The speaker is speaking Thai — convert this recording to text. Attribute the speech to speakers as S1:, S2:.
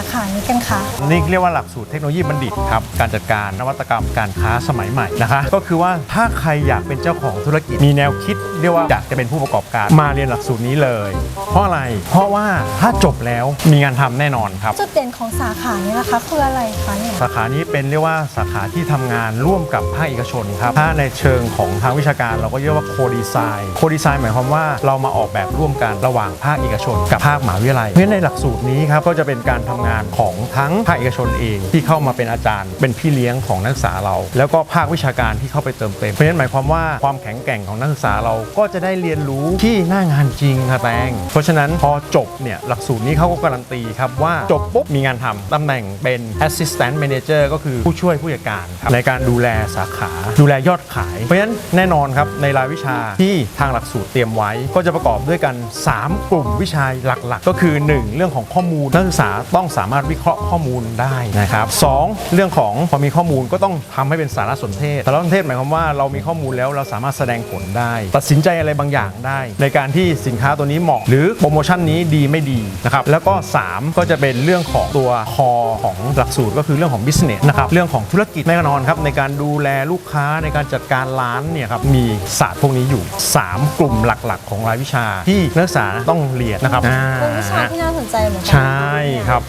S1: าขานี้กันคะ
S2: นี่เรียกว่าหลักสูตรเทคโนโลยีบัณฑิตครับ การจัดการนวัตกรรมการค้าสมัยใหม่นะคะ ก็คือว่าถ้าใครอยากเป็นเจ้าของธุรกิจ มีแนวคิดเรียกว่าอยากจะเป็นผู้ประกอบการมาเรียนหลักสูตรนี้เลย เพราะอะไร เพราะว่าถ้าจบแล้วมีงานทำแน่นอนครับ
S1: จุดเด่นของสาขานี้นะคะคืออะไรคะเนี่ย
S2: สาขานี้เป็นเรียกว่าสาขาที่ทำงานร่วมกับภาคเอกชนครับ ถ้าในเชิงของทางวิชาการเราก็เรียกว่าโคดีไซน์โคดีไซน์หมายความว่าเรามาออกแบบร่วมกันระหว่างภาคเอกชน กับภาคมหาวิทยาลัยเพราะฉะนั้นในหลักสูตรนี้ครับก็จะเป็นการทำงานของทั้งภาคเอกชนเองที่เข้ามาเป็นอาจารย์ เป็นพี่เลี้ยงของนักศึกษาเรา แล้วก็ภาควิชาการที่เข้าไปเติมเต็มเพราะฉะนั้นหมายความว่าความแข็งแกร่งของนักศึกษาเราก็จะได้เรียนรู้ที่หน้างานจริงค่ะแตงเพราะฉะนั้นพอจบเนี่ยหลักสูตรนี้เขาก็การันตีครับว่าจบปุ๊บมีงานทำตำแหน่งเป็น assistant manager ก็คือผู้ช่วยผู้จัดการครับในการดูแลสาขาดูแลยอดขาย เพราะฉะนั้นแน่นอนครับในรายวิชาที่ทางหลักสูตรเตรียมไว้ ก็จะประกอบด้วยกัน 3 กลุ่มวิชาหลักๆ ก็คือ 1 เรื่องของข้อมูลนักศึกษาต้องสามารถวิเคราะห์ข้อมูลได้นะครับสองเรื่องของพอมีข้อมูลก็ต้องทำให้เป็นสารสนเทศสารสนเทศหมายความว่าเรามีข้อมูลแล้วเราสามารถแสดงผลได้ ตัดสินใจอะไรบางอย่างได้ ในการที่สินค้าตัวนี้เหมาะ หรือโปรโมชั่นนี้ดีไม่ดีนะครับแล้วก็ 3 ก็จะเป็นเรื่องของตัวคอของหลักสูตรก็คือเรื่องของ business นะครับเรื่องของธุรกิจแน่นอนครับในการดูแลลูกค้าในการจัดการร้านเนี่ยครับมีศาสตร์พวกนี้อยู่ 3 กลุ่มหลักๆ ของรายวิชาที่นักศึกษาต้องเรียนนะครับอ่า
S1: เป็นวิชาที่น่าสนใจเหมือนกั
S2: ใช่ครับ